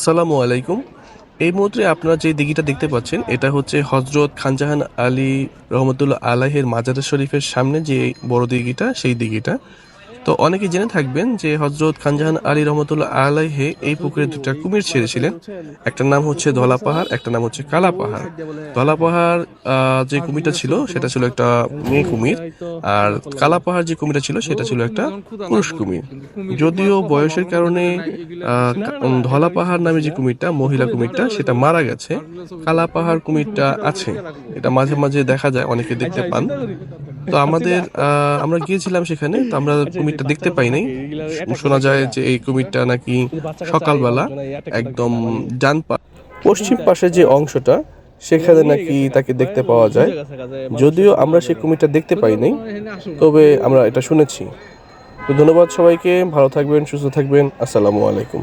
আসসালামু আলাইকুম। এই মুহূর্তে আপনারা যে দিঘিটা দেখতে পাচ্ছেন, এটা হচ্ছে হজরত খানজাহান আলী রহমতুল্লাহ আলাহের মাজার শরীফের সামনে যে বড় দিঘিটা, সেই দিঘিটা। তো অনেকে জেনে থাকবেন যে হজরত খানজাহান আলী রহমতুল্লাহ আলাহে এই পুকুরে দুটা কুমির ছেড়েছিলেন। একটা নাম হচ্ছে ধলা পাহাড়, একটা নাম হচ্ছে কালা পাহাড়। ধলা পাহাড় যে কুমিরটা ছিল, সেটা ছিল একটা মেয়ে কুমির। আর কালা পাহাড় যে কুমিরটা ছিল, সেটা ছিল একটা পুরুষ কুমির। যদিও বয়সের কারণে ধলা পাহাড় নামে যে কুমিরটা, মহিলা কুমিরটা, সেটা মারা গেছে। কালা পাহাড় কুমিরটা আছে। এটা মাঝে মাঝে দেখা যায়, অনেকে দেখতে পান। তো আমাদের আমরা গিয়েছিলাম সেখানে, তো আমরা কুমিরটা দেখতে পাই নাই। শোনা যায় যে এই কুমিরটা নাকি সকালবেলা একদম ডান পশ্চিম পাশে যে অংশটা, সেখানে নাকি তাকে দেখতে পাওয়া যায়। যদিও আমরা সেই কুমিরটা দেখতে পাই নাই, তবে আমরা এটা শুনেছি। তো ধন্যবাদ সবাইকে, ভালো থাকবেন, সুস্থ থাকবেন, আসসালামু আলাইকুম।